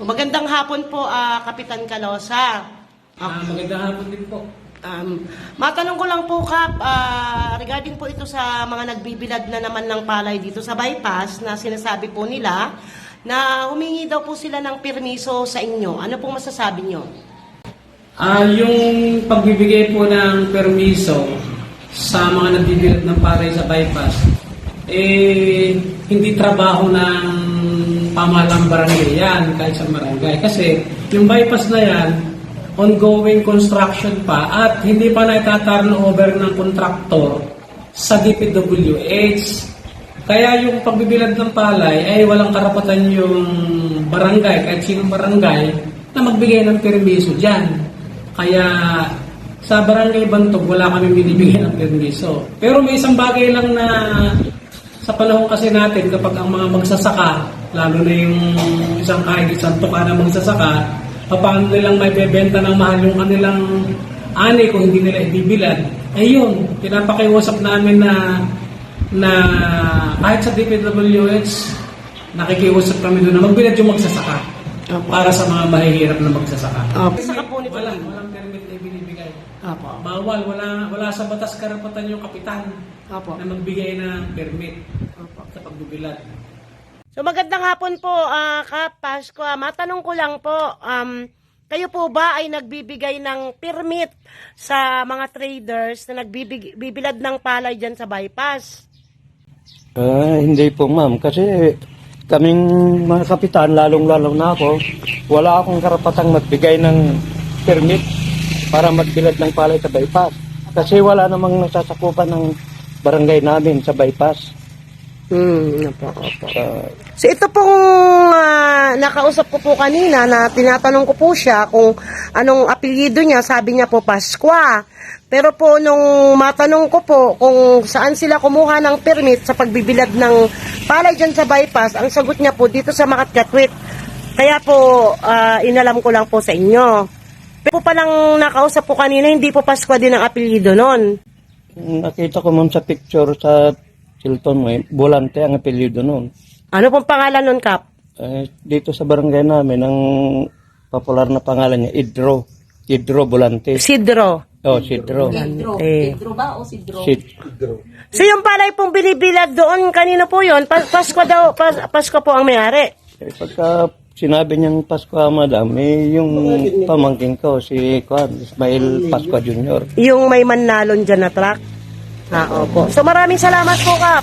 Magandang hapon po, ah, Kapitan Calosa. Ah, magandang hapon din po. Um, matanong ko lang po, Kap, ah, regarding po ito sa mga nagbibilad na naman ng palay dito sa bypass na sinasabi po nila na humingi daw po sila ng permiso sa inyo. Ano pong masasabi nyo? Ah, yung pagbibigay po ng permiso sa mga nagbibilad ng paray sa bypass, eh, hindi trabaho ng pamahalang barangay yan, kahit sa barangay. Kasi yung bypass na yan, ongoing construction pa at hindi pa na over ng kontraktor sa DPWH. Kaya yung pagbibilad ng palay ay walang karapatan yung barangay, kahit sinong barangay, na magbigay ng permiso dyan. Kaya sa barangay Bantog, wala kami binibigyan ng permiso. Pero may isang bagay lang na sa panahon kasi natin, kapag ang mga magsasaka, lalo na yung isang kahit isang tuka na magsasaka, paano nilang may bebenta ng mahal yung kanilang ani kung hindi nila ibibilad. Eh yun, pinapakiusap namin na na kahit sa DPWH, nakikiusap kami doon na magbilad yung magsasaka para sa mga mahihirap na magsasaka. Saka po nito. Wala, walang permit na ibinibigay. Opo. Bawal, wala, wala sa batas karapatan yung kapitan Opo. na magbigay ng permit Opo. sa pagbibilad. So magandang hapon po, ah, Kap Pasko. Ah, Matanong ko lang po, um, kayo po ba ay nagbibigay ng permit sa mga traders na nagbibilad ng palay dyan sa bypass? Ah, hindi po ma'am kasi kaming mga kapitan, lalong-lalo na ako, wala akong karapatang magbigay ng permit para magbilad ng palay sa bypass. Kasi wala namang nasasakupan ng barangay namin sa bypass. Hmm, opo, opo. So ito pong ah, nakausap ko po kanina na tinatanong ko po siya kung anong apelyido niya, sabi niya po Pasqua. Pero po nung matanong ko po kung saan sila kumuha ng permit sa pagbibilad ng palay dyan sa bypass, ang sagot niya po dito sa Makatkatwit. Kaya po ah, inalam ko lang po sa inyo. Pero po palang nakausap po kanina, hindi po Pasqua din ang apelyido nun. nakita ko ma'am sa picture sa Chilton, may Volante ang apelyido noon. Ano pong pangalan nun, Kap? Eh, dito sa barangay namin, ang popular na pangalan niya, Idro. Idro Volante. Sidro. Oh, Sidro. Eh. Sid. So yung palay pong binibilad doon, kanino po yun? Pa- Pasko daw, pas- Pasko po ang may-ari. Eh, pagka sinabi niyang Pasko Madam, eh, yung pamangking ko, si Kwan, Ismail Pasko Jr. Yung may manlalon dyan na truck. Ah, opo. So maraming salamat po, Kap.